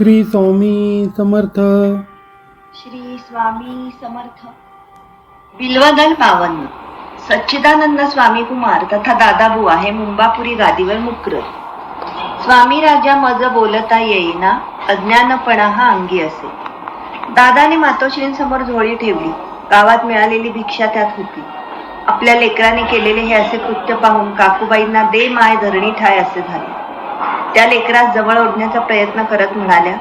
श्री स्वामी समर्थ. श्री स्वामी समर्थ. बिल्वदल पावन सच्चिदानंद स्वामी कुमार तथा दादाबुवा हे मुंबापुरी गादीवर मुक्र. स्वामी राजा मज बोलता येईना अज्ञानपणा हा अंगी असे. दादाने मातोश्रींसमोर झोळी ठेवली गावात मिळालेली भिक्षा त्यात होती. आपल्या लेकराने केलेले हे असे कृत्य पाहून काकूबाईंना दे माय धरणी ठाय असे झाले. त्या लेकरास जवळ ओढण्याचा प्रयत्न करत म्हणाल्या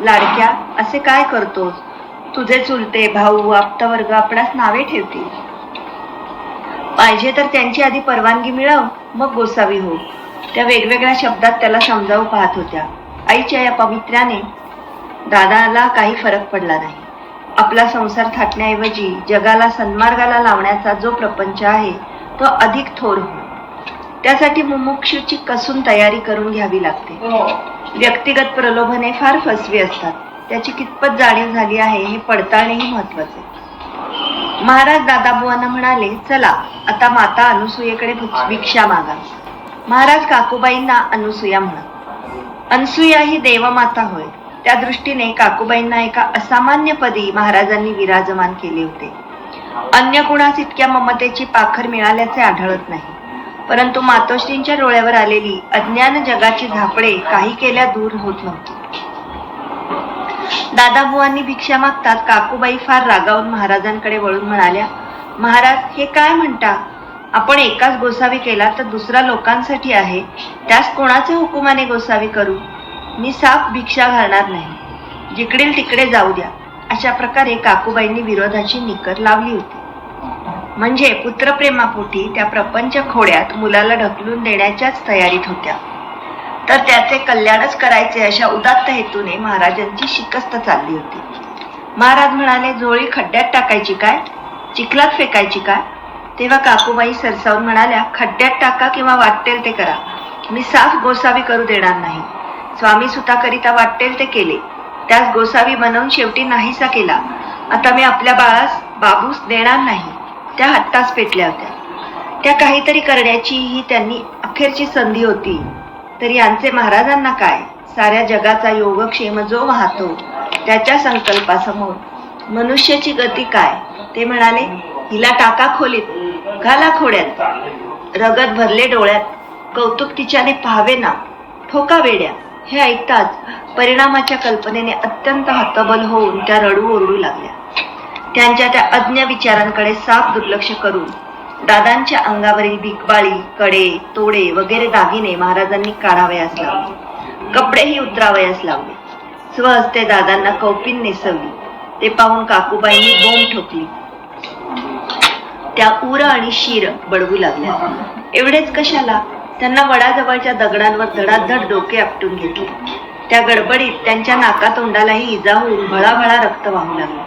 लाडक्या असे काय करतोस? तुझे चुलते भाऊ आप्तवर्ग आपणास नावे ठेवतील. पाहिजे तर त्यांची आधी परवानगी मिळव मग गोसावी हो. त्या वेगवेगळ्या शब्दात त्याला समजावू पाहत होत्या. आईच्या या पवित्र्याने दादाला काही फरक पडला नाही. आपला संसार थाटण्याऐवजी जगाला सन्मार्गाला लावण्याचा जो प्रपंच आहे तो अधिक थोर हो. त्यासाठी मुमुक्षूची कसून तयारी करून घ्यावी लागते. व्यक्तिगत प्रलोभने फार फसवी असतात. त्याची कितपत जाणीव झाली आहे हे पडताळणेही महत्त्वाचे महाराज दादाबुवांना म्हणाले चला आता माता अनुसूयेकडे भिक्ष- भिक्षा मागा. महाराज काकूबाईंना अनुसूया म्हणा अनसुया ही देवमाता होय. त्या दृष्टीने काकूबाईंना एका असामान्य पदी महाराजांनी विराजमान केले होते. अन्य कुणास इतक्या ममतेची पाखर मिळाल्याचे आढळत नाही. परंतु मातोश्रींच्या डोळ्यावर आलेली अज्ञान जगाची झापडे काही केल्या दूर होत नव्हती. दादाबुवांनी भिक्षा मागतात काकूबाई फार रागावून महाराजांकडे वळून म्हणाल्या महाराज हे काय म्हणता? आपण एकाच गोसावी केला तर दुसरा लोकांसाठी आहे. त्यास कोणाचे हुकुमाने गोसावी करू? मी साफ भिक्षा घालणार नाही. जिकडील तिकडे जाऊ द्या. अशा प्रकारे काकूबाईंनी विरोधाची निकर लावली होती. म्हणजे पुत्रप्रेमापोटी त्या प्रपंच खोड्यात मुलाला ढकलून देण्याच्याच तयारीत होत्या. तर त्याचे कल्याणच करायचे अशा उदात्त हेतूने महाराजांची शिकस्त चालली होती. महाराज म्हणाले झोळी खड्ड्यात टाकायची काय? चिखलात फेकायची काय? तेव्हा काकूबाई सरसावून म्हणाल्या खड्ड्यात टाका किंवा वाटेल ते करा. मी साफ गोसावी करू देणार नाही. स्वामी सुताकरिता वाटेल ते केले. त्यास गोसावी बनवून शेवटी नाहीसा केला. आता मी आपल्या बाळास बाबूस देणार नाही. त्या हट्टास पेटल्या होत्या. त्या काहीतरी करण्याची ही त्यांनी अखेरची संधी होती. तर यांचे महाराजांना काय? साऱ्या जगाचा योगक्षेम जो वाहतो त्याच्या संकल्पासमोर मनुष्याची गती काय? ते म्हणाले हिला टाका खोलीत घाला खोड्यात. रगत भरले डोळ्यात कौतुक तिच्याने पाहावे ना. ठोका वेड्या हे ऐकताच परिणामाच्या कल्पनेने अत्यंत हतबल होऊन त्या रडू ओरडू लागल्या. त्यांच्या त्या अज्ञ विचारांकडे साफ दुर्लक्ष करून दादांच्या अंगावरील भिकबाळी कडे तोडे वगैरे दागिने महाराजांनी काढावयास लावले. कपडेही उतरावयास लावले. स्वहस्ते दादांना कौपिन नेसवली. ते पाहून काकूबाईंनी बोंब ठोकली. त्या उर आणि शिर बडवू लागल्या. एवढेच कशाला? त्यांना वडाजवळच्या दगडांवर धडाधड डोके आपटून घेतले. त्या गडबडीत त्यांच्या नाकातोंडालाही इजा होऊन भळाभळा रक्त वाहू लागला.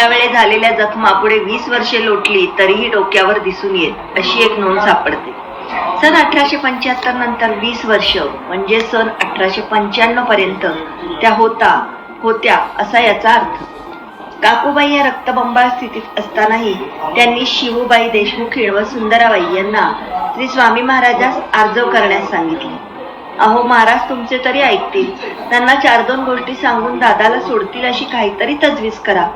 त्यावेळे झालेल्या जखमा पुढे वीस वर्षे लोटली तरीही डोक्यावर दिसून येत अशी एक नोंद सापडते. सन अठराशे पंच्याहत्तर नंतर वीस वर्ष म्हणजे सन अठराशे पंच्याण्णव पर्यंत त्या होता होत्या असा याचा अर्थ. काकूबाई या रक्तबंबाळ स्थितीत असतानाही त्यांनी शिवूबाई देशमुख व सुंदराबाई यांना श्री स्वामी महाराजास आर्जव करण्यास सांगितले. अहो महाराज तुमचे तरी ऐकतील. त्यांना चार दोन गोष्टी सांगून दादाला सोडतील अशी काहीतरी तजवीज करा.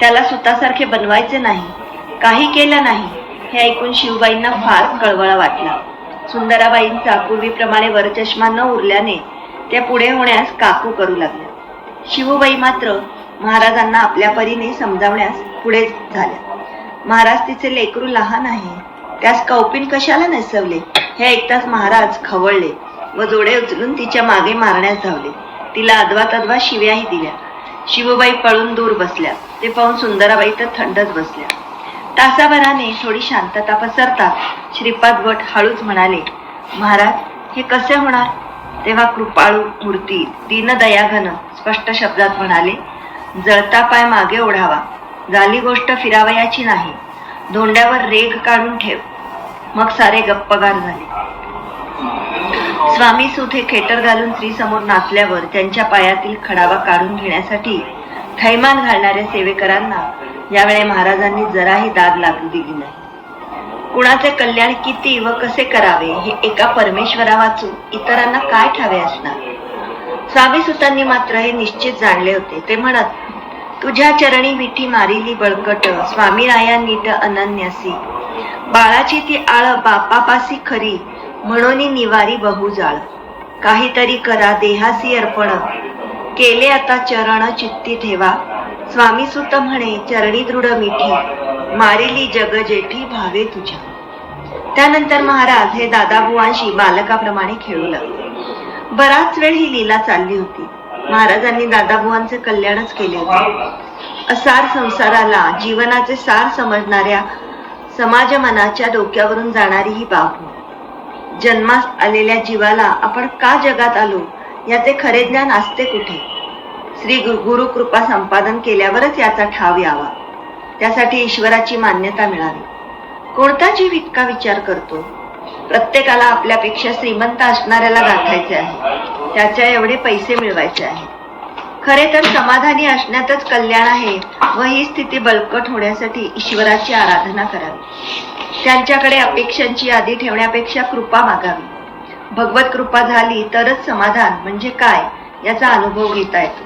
त्याला सुतासारखे बनवायचे नाही काही केलं नाही हे ऐकून शिवबाईंना फार कळवळा वाटला. सुंदराबाईंचा पूर्वीप्रमाणे वरचष्मा न उरल्याने त्या पुढे होण्यास काकू करू लागल्या शिवबाई मात्र महाराजांना आपल्या परीने समजावण्यास पुढे झाल्या. महाराज तिचे लेकरू लहान आहे त्यास कौपिन कशाला नेसवले? हे ऐकताच महाराज खवळले व जोडे उचलून तिच्यामागे मारण्यास धावले. तिला अदवा तदवा शिव्याही दिल्या. शिवबाई पळून दूर बसल्या. ते पाहून सुंदराबाई तर थंडच बसल्या. तासाभराने थोडी शांतता पसरतात श्रीपाद भट हळूच म्हणाले महाराज हे कसे होणार? तेव्हा कृपाळू मूर्ती दीनदयाघन स्पष्ट शब्दात म्हणाले जळता पाय मागे ओढावा. झाली गोष्ट फिरावयाची नाही. धोंड्यावर रेग काढून ठेव. मग सारे गप्पगार झाले. स्वामी सुत हे खेटर घालून स्त्री समोर नाचल्यावर त्यांच्या पायातील खडावा काढून घेण्यासाठी थैमान घालणाऱ्या सेवेकरांना यावेळी महाराजांनी जराही दाद लागू दिली नाही. कुणाचे कल्याण किती व कसे करावे हे एका परमेश्वरा वाचून इतरांना काय ठावे असणार? स्वामी सुतांनी मात्र हे निश्चित जाणले होते. ते म्हणत तुझ्या चरणी विठी मारिली बळकट स्वामी राया नीट अनन्यासी. बाळाची ती आळ बापापासी खरी म्हणून निवारी बहुजाळ काहीतरी करा देहासी अर्पण. केले आता चरण चित्ती ठेवा. स्वामी सुत म्हणे चरणी दृढ मिठी. मारिली जग जेठी भावे तुझ्या. त्यानंतर महाराज हे दादाबुवांशी बालकाप्रमाणे खेळू लागले बराच वेळ ही लीला चालली होती. महाराजांनी दादाबुवांचे कल्याणच केले होते. असार संसाराला जीवनाचे सार समजणाऱ्या समाज मनाच्या डोक्यावरून जाणारी ही बाब. होती जन्मास आलेल्या जीवाला आपण का जगात आलो? याचे खरे ज्ञान असते कुठे? श्री गुरु कृपा संपादन केल्यावरच याचा ठाव यावा. त्यासाठी ईश्वराची मान्यता मिळावी. कोणता जीव इतका विचार करतो? प्रत्येकाला आपल्यापेक्षा श्रीमंत असणाऱ्याला गाठायचे आहे. त्याच्या एवढे पैसे मिळवायचे आहे. खरे तर समाधानी असण्यातच कल्याण आहे व ही स्थिती बळकट होण्यासाठी ईश्वराची आराधना करावी. त्यांच्याकडे अपेक्षांची यादी ठेवण्यापेक्षा कृपा मागावी. भगवत कृपा झाली तरच समाधान म्हणजे काय याचा अनुभव घेता येतो.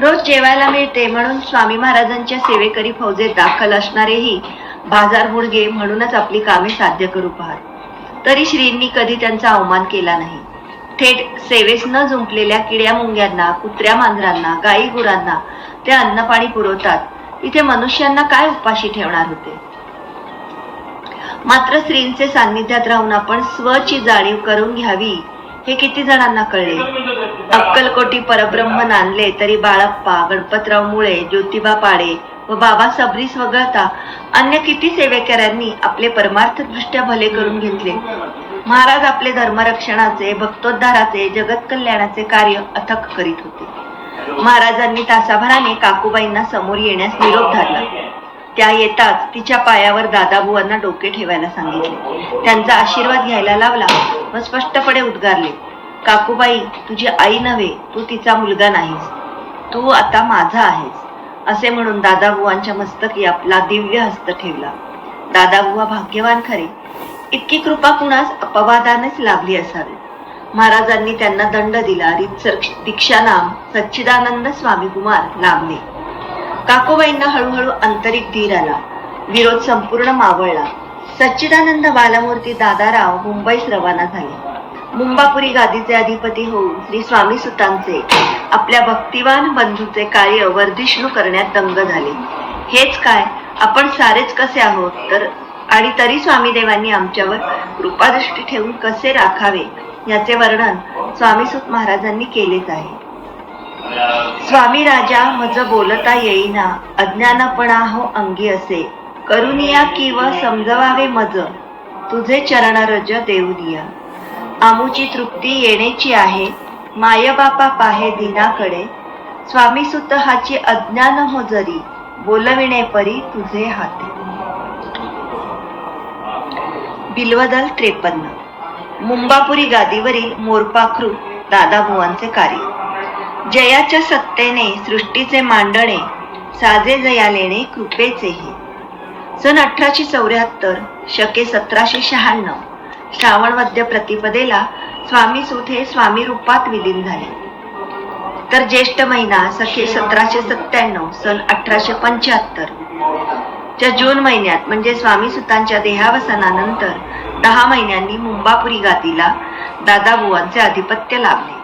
रोज जेवायला मिळते म्हणून स्वामी महाराजांच्या सेवेकरी फौजेत दाखल असणारेही बाजार मुडगे म्हणूनच आपली कामे साध्य करू पाहत. तरी श्रींनी कधी त्यांचा अवमान केला नाही. थेट सेवेस न जुंपलेल्या किड्या मुंग्यांना कुत्र्या मांजरांना गाई गुरांना ते अन्नपाणी पुरवतात. इथे मनुष्यांना काय उपाशी ठेवणार होते? मात्र स्त्रींचे सान्निध्यात राहून आपण स्वची जाणीव करून घ्यावी हे किती जणांना कळले? अक्कलकोटी परब्रह्म नांदले तरी बाळप्पा गणपतराव मुळे ज्योतिबा पाडे व बाबा सबरीस वगळता अन्य किती सेवेकऱ्यांनी आपले परमार्थ दृष्ट्या भले करून घेतले? महाराज आपले धर्मरक्षणाचे भक्तोद्धाराचे जगत कल्याणाचे कार्य अथक करीत होते. महाराजांनी तासाभराने काकूबाईंना समोर येण्यास निरोप धरला. त्या येताच तिच्या पायावर दादाबुवांना डोके ठेवायला सांगितले. त्यांचा आशीर्वाद घ्यायला लावला व स्पष्टपणे उद्गारले काकूबाई तुझी आई नव्हे तू तिचा मुलगा नाहीस. तू आता माझा आहेस. असे म्हणून दादाबुवांच्या मस्तकी आपला दिव्य हस्त ठेवला. दादाबुवा भाग्यवान खरे. इतकी कृपा कुणास अपवादानेच लाभली असावी. महाराजांनी त्यांना दंड दिला रितसर दीक्षानाम सच्चिदानंद स्वामी कुमार लाभले. काकोबाईंना हळूहळू आंतरिक धीर आला. विरोध संपूर्ण मावळला. सच्चिदानंद बालमूर्ती दादाराव मुंबईस रवाना झाले. मुंबापुरी गादीचे अधिपती होऊन श्री स्वामी सुतांचे आपल्या भक्तिवान बंधूचे कार्य वर्धिष्णू करण्यात दंग झाले. हेच काय? आपण सारेच कसे आहोत? तर आणि तरी स्वामी देवांनी आमच्यावर कृपादृष्टी ठेवून कसे राखावे याचे वर्णन स्वामीसुत महाराजांनी केलेच आहे. स्वामी राजा मज बोलता येईना अज्ञानपणा हो अंगी असे. करुनिया किव समजवावे मज तुझे चरण रज देऊ दिया. आमुची तृप्ती येण्याची आहे मायबापा पाहे दिनाकडे. स्वामी सुत हाची अज्ञान हो जरी बोलविणे परी तुझे हाती. बिल्वदल त्रेपन्न. मुंबापुरी गादीवरील मोरपाखरू दादाभुवांचे कार्य. जयाच्या सत्तेने सृष्टीचे मांडणे साजे जयालेने कृपेचेही. सन अठराशे चौऱ्याहत्तर शके सतराशे शहाण्णव श्रावण मध्य प्रतिपदेला स्वामी सुत हे स्वामी रूपात विलीन झाले. तर ज्येष्ठ महिना सखे सतराशे सत्त्याण्णव सन अठराशे पंच्याहत्तर. च्या जून महिन्यात म्हणजे स्वामी सुतांच्या देहावसनानंतर दहा महिन्यांनी मुंबापुरी गादीला दादाबुवांचे आधिपत्य लाभले.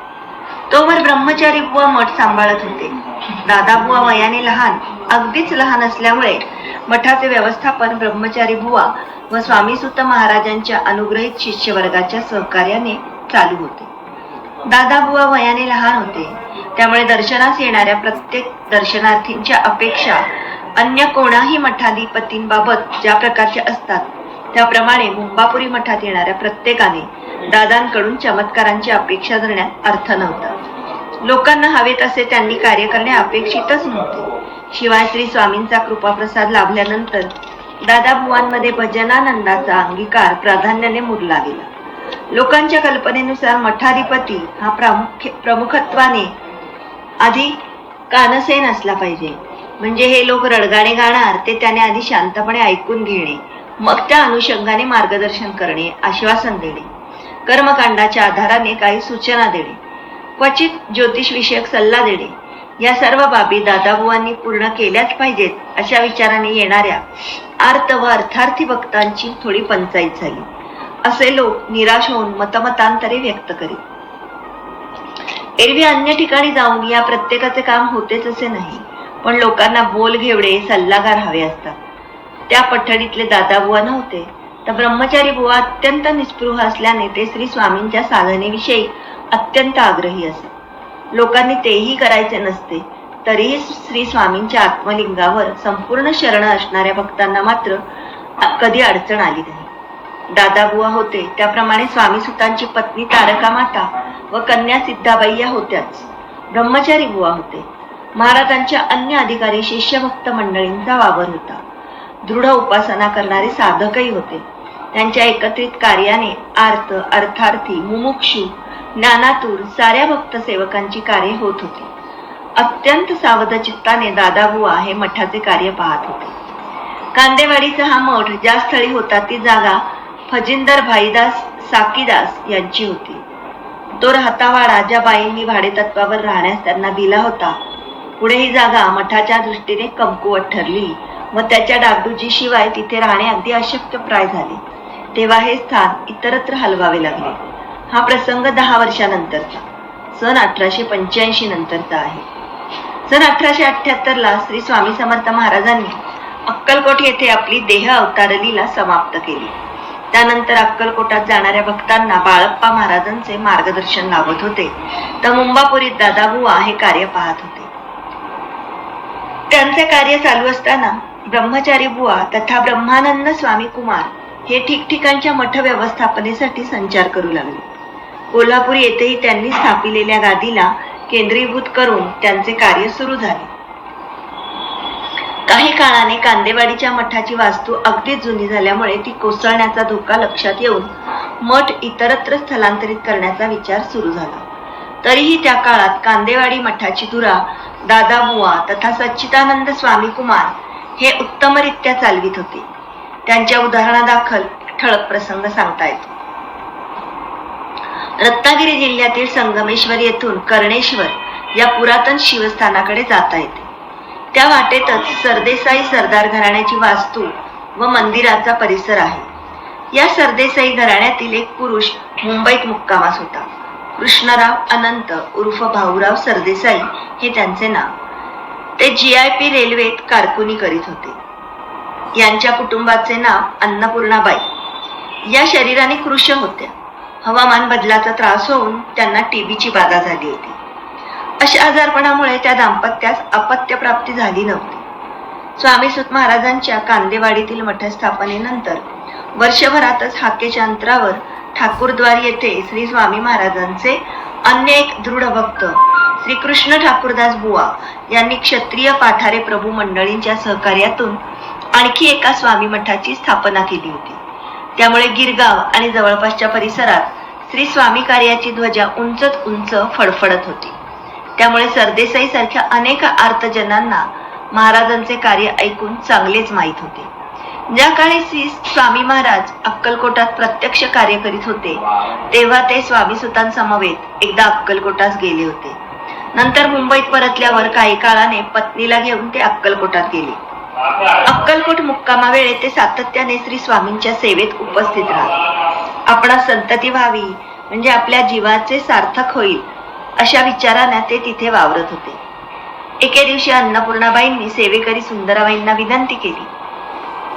तोवर ब्रह्मचारी बुवा मठ सांभाळत होते. दादाबुवा वयाने लहान अगदीच लहान असल्यामुळे मठाचे व्यवस्थापन ब्रह्मचारी बुवा व स्वामी सुत महाराजांच्या अनुग्रहित शिष्यवर्गाच्या सहकार्याने चालू होते. दादाबुवा वयाने लहान होते. त्यामुळे दर्शनास येणाऱ्या प्रत्येक दर्शनार्थींच्या अपेक्षा अन्य कोणाही मठाधिपतींबाबत ज्या प्रकारच्या असतात त्याप्रमाणे मुंबापुरी मठात येणाऱ्या प्रत्येकाने दादांकडून चमत्कारांची अपेक्षा धरण्यात अर्थ नव्हता. लोकांना हवे तसे त्यांनी कार्य करणे अपेक्षितच नव्हते. शिवाय श्री स्वामींचा कृपाप्रसाद लाभल्यानंतर दादाबुवांमध्ये भजनानंदाचा अंगीकार प्राधान्याने मुरला गेला. लोकांच्या कल्पनेनुसार मठाधिपती हा प्रामुख्य प्रमुखत्वाने आधी कानसेन असला पाहिजे. म्हणजे हे लोक रडगाणे गाणार ते त्याने आधी शांतपणे ऐकून घेणे मग त्या अनुषंगाने मार्गदर्शन करणे आश्वासन देणे कर्मकांडाच्या आधाराने काही सूचना देणे क्वचित ज्योतिष विषयक सल्ला देणे. या सर्व बाबी दादाबुवांनी पूर्ण केल्याच पाहिजेत अशा विचाराने येणाऱ्या आर्त व अर्थार्थी भक्तांची थोडी पंचायत झाली. असे लोक निराश होऊन मतमतांतरे व्यक्त करीत. एरवी अन्य ठिकाणी जाऊन या प्रत्येकाचे काम होतेच असे नाही. पण लोकांना बोल घेवडे सल्लागार हवे असतात. त्या पठडीतले दादाबुवा नव्हते तर ब्रह्मचारी बुवा अत्यंत निस्पृह असल्याने ते श्री स्वामींच्या साधनेविषयी अत्यंत आग्रही असत लोकांनी तेही करायचे नसते तरीही श्री स्वामींच्या आत्मलिंगावर संपूर्ण शरण असणाऱ्या भक्तांना मात्र कधी अडचण आली नाही. दादाबुवा होते त्याप्रमाणे स्वामी सुतांची पत्नी तारका माता व कन्या सिद्धाबाई या होत्याच. ब्रह्मचारी बुवा होते महाराजांच्या अन्य अधिकारी शिष्यभक्त मंडळींचा वावर होता. दृढ उपासना करणारे साधकही होते. त्यांच्या एकत्रित कार्याने आर्त अर्थार्थी मुमुक्षु ज्ञानातूर साऱ्या भक्त सेवकांची कार्य होत होती. अत्यंत सावध चित्ताने दादाबुवा हे मठाचे कार्य पाहत होते. कांदेवाडीचा हा मठ ज्या स्थळी होता ती जागा फजिंदर भाईदास साकीदास यांची होती. तो राहतावाडा ज्या बाईंनी भाडेतत्वावर राहण्यास त्यांना दिला होता. पुढे ही जागा मठाच्या दृष्टीने कमकुवत ठरली. व त्याच्या डागडुजी शिवाय तिथे राहणे अगदी अशक्यप्राय झाले. तेव्हा हे स्थान इतरत्र हलवावे लागले. हा प्रसंग दहा वर्षानंतरचा. सन अठराशे पंच्याऐंशी नंतरचा आहे. सन अठराशे अठ्याहत्तर ला श्री स्वामी समर्थ महाराजांनी अक्कलकोट येथे आपली देह अवतारलीला समाप्त केली. त्यानंतर अक्कलकोटात जाणाऱ्या भक्तांना बाळप्पा महाराजांचे मार्गदर्शन लाभत होते. तर मुंबापुरीत दादाबुवा हे कार्य पाहत होते. त्यांचे कार्य चालू असताना ब्रह्मचारी बुवा तथा ब्रह्मानंद स्वामी कुमार हे ठिकठिकाणच्या मठ व्यवस्थापनेसाठी संचार करू लागले. कोल्हापूर येथेही त्यांनी स्थापिलेल्या गादीला केंद्रीभूत करून त्यांचे कार्य सुरू झाले. काही काळाने कांदेवाडीच्या मठाची वास्तू अगदी जुनी झाल्यामुळे ती कोसळण्याचा धोका लक्षात येऊन मठ इतरत्र स्थलांतरित करण्याचा विचार सुरू झाला. तरीही त्या काळात कांदेवाडी मठाची धुरा दादाबुवा तथा सच्चिदानंद स्वामी कुमार हे उत्तमरित्या चालवित होते. त्यांच्या उदाहरणादाखल ठळक प्रसंग सांगता येतो. रत्नागिरी जिल्ह्यातील संगमेश्वर येथून कर्णेश्वर या पुरातन शिवस्थानाकडे जाता येते. त्या वाटेतच सरदेसाई सरदार घराण्याची वास्तू व मंदिराचा परिसर आहे. या सरदेसाई घराण्यातील एक पुरुष मुंबईत मुक्कामास होता. कृष्णराव अनंत उर्फ भाऊराव सरदेसाई हे त्यांचे नाव. ते जी आय पी रेल्वेत कारकुनी करीत होते. यांच्या कुटुंबाचे नाव अन्नपूर्णाबाई. या शरीराने कृश होत्या. हवामान बदलाचा त्रास होऊन त्यांना टीबीची बाधा झाली होती. अशा आजारपणामुळे त्या दाम्पत्यास अपत्य प्राप्ती झाली नव्हती. स्वामी सुत महाराजांच्या कांदेवाडीतील मठस्थापनेनंतर वर्षभरातच हाकेच्या अंतरावर ठाकूरद्वार येथे श्री स्वामी महाराजांचे अन्य एक दृढ भक्त श्री कृष्ण ठाकूरदास बुवा यांनी क्षत्रिय पाठारे प्रभू मंडळींच्या सहकार्यातून आणखी एका स्वामी मठाची स्थापना केली होती. त्यामुळे गिरगाव आणि जवळपासच्या परिसरात श्री स्वामी कार्याची ध्वजा उंचत उंच फडफडत होती. त्यामुळे सरदेसाई सारख्या अनेक आर्तजनांना महाराजांचे कार्य ऐकून चांगलेच माहीत होते. ज्या काळी श्री स्वामी महाराज अक्कलकोटात प्रत्यक्ष कार्य करीत होते तेव्हा ते स्वामी सुतांसमवेत एकदा अक्कलकोटास गेले होते. नंतर मुंबईत परतल्यावर काही काळाने पत्नीला घेऊन ते अक्कलकोटात गेले. अक्कलकोट मुक्कामावेळे ते सातत्याने श्री स्वामींच्या सेवेत उपस्थित राहत. आपणा संतती व्हावी म्हणजे आपल्या जीवाचे सार्थक होईल अशा विचाराने ते तिथे वावरत होते. एके दिवशी अन्नपूर्णाबाईंनी सेवेकरी सुंदराबाईंना विनंती केली.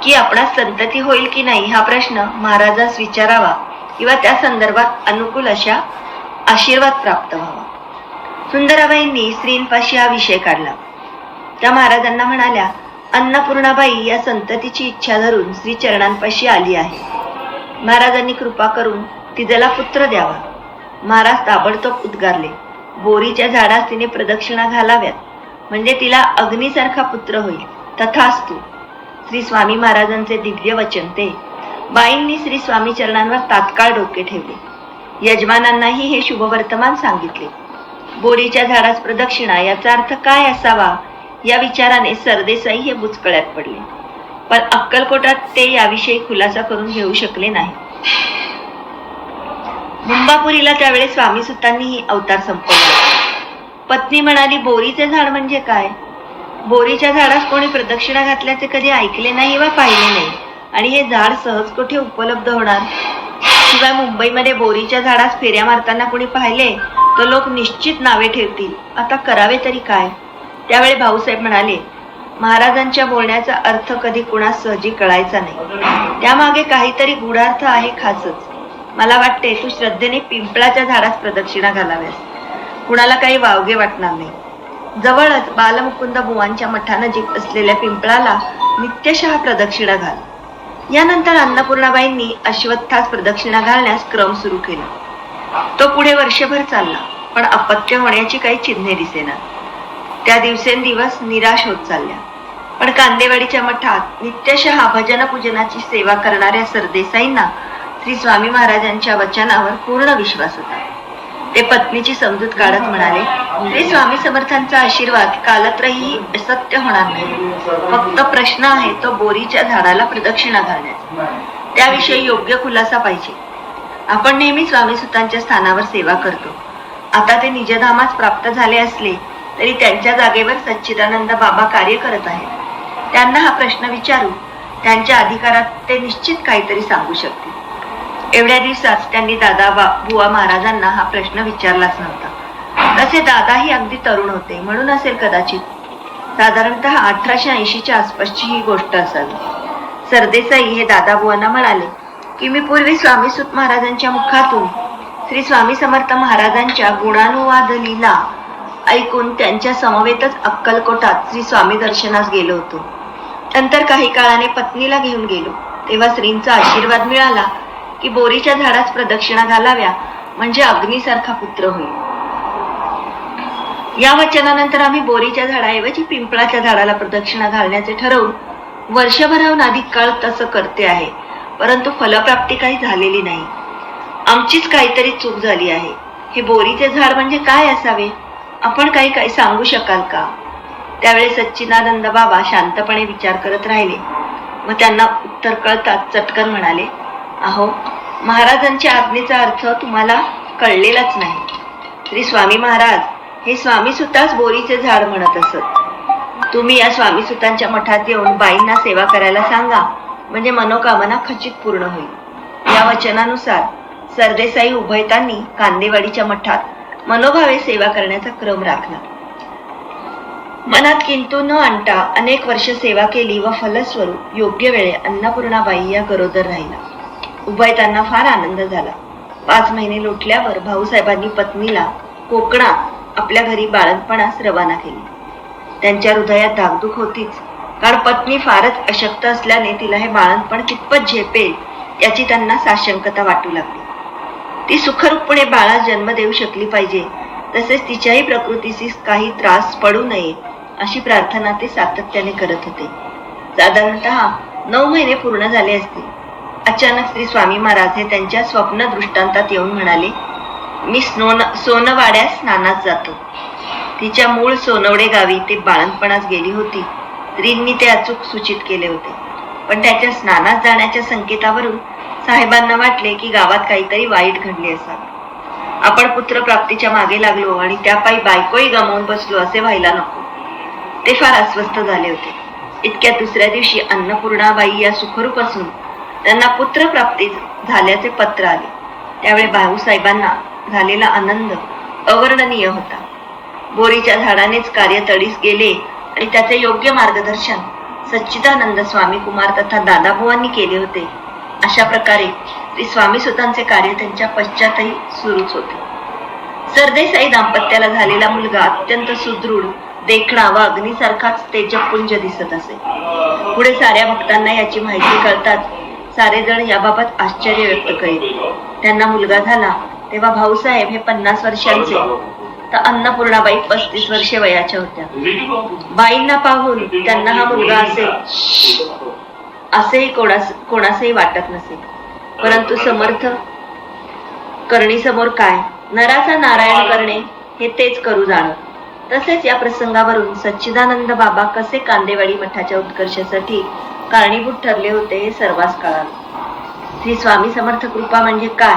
की आपणास संतती होईल की नाही हा प्रश्न महाराजास विचारावा किंवा त्या संदर्भात अनुकूल अशा आशीर्वाद प्राप्त व्हावा. सुंदराबाईंनी श्रींपाशी हा विषय काढला. त्या महाराजांना म्हणाल्या अन्नपूर्णाबाई या संततीची इच्छा धरून श्री चरणांपाशी आली आहे. महाराजांनी कृपा करून तिजला पुत्र द्यावा. महाराज ताबडतोब उद्गारले बोरीच्या झाडास तिने प्रदक्षिणा घालाव्यात. म्हणजे तिला अग्नीसारखा पुत्र होईल. तथास्तु. श्री स्वामी महाराजांचे दिव्य वचन ते. बाईंनी श्री स्वामी चरणांवर तात्काळ डोके ठेवले. यजमानांनाही हे शुभवर्तमान सांगितले. बोरीच्या झाडास प्रदक्षिणा याचा अर्थ काय असावा? या विचाराने सरदेसाई हे बुचकळ्यात पडले. पण अक्कलकोटात ते याविषयी खुलासा करून घेऊ शकले नाही. मुंबापुरीला त्यावेळी स्वामी सुतांनीही अवतार संपवला. पत्नी म्हणाली बोरीचे झाड म्हणजे काय? बोरीच्या झाडास कोणी प्रदक्षिणा घातल्याचे कधी ऐकले नाही वा पाहिले नाही. आणि हे झाड सहज कुठे उपलब्ध होणार? शिवाय मुंबईमध्ये बोरीच्या झाडास फेऱ्या मारताना कोणी पाहिले तर लोक निश्चित नावे ठेवतील. आता करावे तरी काय? त्यावेळी भाऊसाहेब म्हणाले महाराजांच्या बोलण्याचा अर्थ कधी कुणास सहजी कळायचा नाही. त्यामागे काहीतरी गूढार्थ आहे खासच. मला वाटते तू श्रद्धेने पिंपळाच्या झाडास प्रदक्षिणा घालाव्यास. कुणाला काही वावगे वाटणार नाही. जवळच बालमुकुंद बुवांच्या मठानजीक असलेल्या पिंपळाला नित्यशः प्रदक्षिणा घाल. यानंतर अन्नपूर्णाबाईंनी अश्वत्थास प्रदक्षिणा घालण्यास क्रम सुरू केला. तो पुढे वर्षभर चालला पण अपत्य होण्याची काही चिन्हे दिसेना. त्या दिवसेंदिवस निराश होत चालल्या. पण कांदेवाडीच्या मठात नित्यशः भजन पूजनाची सेवा करणाऱ्या सरदेसाईंना श्री स्वामी महाराजांच्या वचनावर पूर्ण विश्वास होता. ते पत्नीची समजूत काढत म्हणाले श्री स्वामी समर्थांचा आशीर्वाद कालत्रही असत्य होणार नाही. फक्त प्रश्न आहे तो बोरीच्या झाडाला प्रदक्षिणा घालण्याचा त्याविषयी योग्य खुलासा पाहिजे. आपण नेहमी स्वामी सुतांच्या स्थानावर सेवा करतो. आता ते निजधामास प्राप्त झाले असले तरी त्यांच्या जागेवर सच्चिदानंद बाबा कार्य करत आहेत. त्यांना हा प्रश्न विचारू त्यांच्या अधिकारात ते निश्चित काहीतरी सांगू शकतील. एवढ्या दिवसात त्यांनी दादा बुवा महाराजांना हा प्रश्न विचारलाच नव्हता. तसे दादाही अगदी तरुण होते म्हणून असेल कदाचित. साधारणतः अठराशे ऐंशीच्या आसपासची ही गोष्ट असावी. सरदेसाई हे दादा बुवांना म्हणाले की मी पूर्वी स्वामी सुत महाराजांच्या मुखातून श्री स्वामी समर्थ महाराजांच्या गुणानुवाद लिला ऐकून त्यांच्या समवेतच अक्कलकोटात श्री स्वामी दर्शनास गेलो होतो. नंतर काही काळाने पत्नीला घेऊन गेलो. तेव्हा श्रींचा आशीर्वाद मिळाला की बोरीच्या झाडास प्रदक्षिणा घालाव्या म्हणजे अग्नीसारखा पुत्र होईल. या वचनानंतर आम्ही बोरीच्या झाडाऐवजी पिंपळाच्या झाडाला प्रदक्षिणा घालण्याचे ठरवून वर्षभराहून अधिक काळ तसं करते आहे परंतु फलप्राप्ती काही झालेली नाही. आमचीच काहीतरी चूक झाली आहे. हे बोरीचे झाड म्हणजे काय असावे? आपण काही काही सांगू शकाल का? त्यावेळी सच्चिदानंद बाबा शांतपणे विचार करत राहिले. मग त्यांना उत्तर कळताच चटकन म्हणाले अहो महाराजांच्या आज्ञेचा अर्थ तुम्हाला कळलेलाच नाही. श्री स्वामी महाराज हे स्वामी सुताच बोरीचे झाड म्हणत असत. तुम्ही या स्वामी सुतांच्या मठात येऊन बाईंना सेवा करायला सांगा म्हणजे मनोकामना खचित पूर्ण होईल. या वचनानुसार सरदेसाई उभयतांनी कांदेवाडीच्या मठात मनोभावे सेवा करण्याचा क्रम राखला. मनात किंतु न आणता अनेक वर्ष सेवा केली व फलस्वरूप योग्य वेळे अन्नपूर्णाबाई या गरोदर राहिला उभयतांना फार आनंद झाला. पाच महिने लोटल्यावर भाऊसाहेबांनी पत्नीला कोकणात आपल्या घरी बाळणपणास रवाना केली. त्यांच्या हृदयात धाकधूक होतीच कारण पत्नी फारच अशक्त असल्याने तिला हे बाळणपण कितपत झेपेल याची त्यांना साशंकता वाटू लागली. ती सुखरूपपणे बाळास जन्म देऊ शकली पाहिजे तसेच तिच्याही प्रकृतीशी काही त्रास पडू नये अशी प्रार्थना ते सातत्याने करत होते. साधारणतः नऊ महिने पूर्ण झाले असते अचानक श्री स्वामी महाराज हे त्यांच्या स्वप्न दृष्टांतात येऊन म्हणाले मी स्नोन सोनवाड्यास स्नानात जातो. तिच्या मूळ सोनवडे गावी ते बाळणपणास गेली होती. स्त्रींनी ते अचूक सूचित केले होते. पण त्याच्या स्नानात जाण्याच्या संकेतावरून साहेबांना वाटले की गावात काहीतरी वाईट घडले असावे. आपण पुत्रप्राप्तीच्या मागे लागलो आणि त्यापायी बायकोही गमावून बसलो असे व्हायला नको. ते फार अस्वस्थ झाले होते. इतक्या दुसऱ्या दिवशी अन्नपूर्णाबाई या सुखरूप असून त्यांना पुत्र प्राप्ती झाल्याचे पत्र आले. त्यावेळी भाऊसाहेबांना झालेला आनंद अवर्णनीय होता. बोरीच्या झाडानेच कार्य तडीस गेले आणि त्याचे योग्य मार्गदर्शन सच्चिदानंद स्वामी कुमार तथा दादाबुवांनी केले होते. अशा प्रकारे श्री स्वामी सुतांचे कार्य त्यांच्या पश्चातही सुरूच होते. सरदेसाई दाम्पत्याला झालेला मुलगा अत्यंत सुदृढ देखणा व अग्नीसारखाच तेजपुंज दिसत असे. पुढे साऱ्या भक्तांना याची माहिती कळतात सारे जण याबाबत आश्चर्य व्यक्त करीत. त्यांना मुलगा झाला तेव्हा भाऊसाहेब हे पन्नास वर्षांचे तर अन्नपूर्णाबाई पस्तीस वर्षे वयाच्या होत्या. बाईंना पाहून त्यांना हा मुलगा असेल असेही कोणास कोणासही वाटत नसे. परंतु समर्थ करणीसमोर काय? नराचा नारायण करणे हे तेच करू जाणं. तसेच या प्रसंगावरून सच्चिदानंद बाबा कसे कांदेवाडी मठाच्या उत्कर्षासाठी कारणीभूत ठरले होते हे सर्वांस कळाले. श्री स्वामी समर्थ कृपा म्हणजे काय?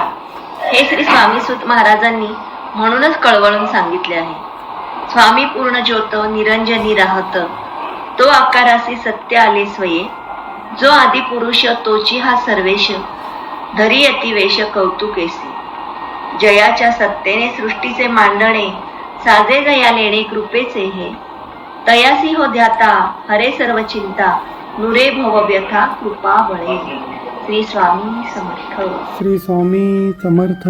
हे श्री स्वामी सुत महाराजांनी म्हणूनच कळवळून सांगितले आहे. स्वामी पूर्ण ज्योत निरंजनी राहत. तो आकारासी सत्य आले स्वये. जो आदि पुरुष तोची हा सर्वेश. धरी अतिवेश कौतुकेसी. जयाच्या सत्तेने सृष्टीचे मांडणे साजे जया लेणे कृपेचे हे. तयासी हो ध्याता हरे सर्व चिंता. नुरे भव व्यथा कृपा बळे श्री स्वामी समर्थ. श्री स्वामी समर्थ.